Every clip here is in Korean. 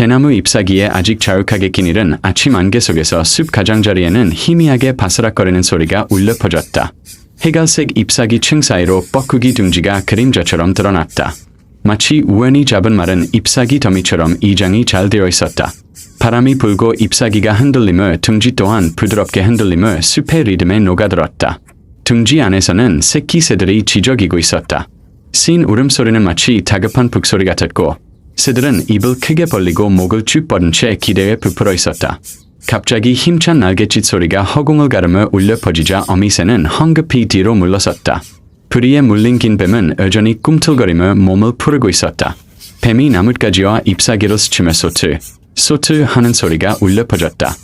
대나무 잎사귀에 아직 자욱하게 낀 일은 아침 안개 속에서 숲 가장자리에는 희미하게 바스락거리는 소리가 울려 퍼졌다. 해갈색 잎사귀 층 사이로 뻐꾸기 둥지가 그림자처럼 드러났다. 마치 우연히 잡은 마른 잎사귀 더미처럼 이장이 잘 되어 있었다. 바람이 불고 잎사귀가 흔들림을 둥지 또한 부드럽게 흔들림을 숲의 리듬에 녹아들었다. 둥지 안에서는 새끼 새들이 지저귀고 있었다. 씬 울음소리는 마치 다급한 북소리 같았고 새들은 입을 크게 벌리고 목을 쭉 뻗은 채 기대에 부풀어 있었다. 갑자기 힘찬 날갯짓 소리가 허공을 가르며 울려 퍼지자 어미새는 황급히 뒤로 물러섰다. 부리에 물린 긴 뱀은 여전히 꿈틀거리며 몸을 푸르고 있었다. 뱀이 나뭇가지와 잎사귀를 스치며 소트, 소트 하는 소리가 울려 퍼졌다.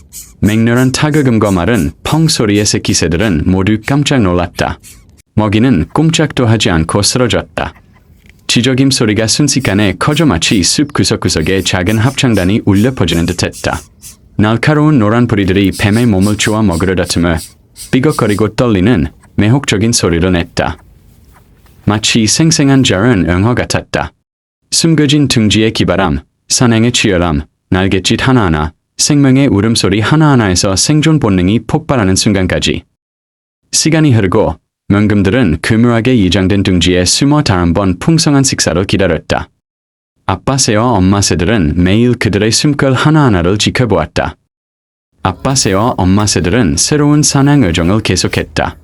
맹렬한 타격음과 말은 펑 소리의 새끼 새들은 모두 깜짝 놀랐다. 먹이는 꼼짝도 하지 않고 쓰러졌다. 지저김 소리가 순식간에 커져 마치 숲 구석구석에 작은 합창단이 울려 퍼지는 듯했다. 날카로운 노란 부리들이 뱀의 몸을 쪼아 먹으려 다투며 삐걱거리고 떨리는 매혹적인 소리를 냈다. 마치 생생한 자른 응어 같았다. 숨겨진 둥지의 기바람, 산행의 치열함, 날갯짓 하나하나, 생명의 울음소리 하나하나에서 생존 본능이 폭발하는 순간까지. 시간이 흐르고 명금들은 교묘하게 이장된 둥지에 숨어 다음 번 풍성한 식사로 기다렸다. 아빠 새와 엄마 새들은 매일 그들의 숨결 하나하나를 지켜보았다. 아빠 새와 엄마 새들은 새로운 사냥 여정을 계속했다.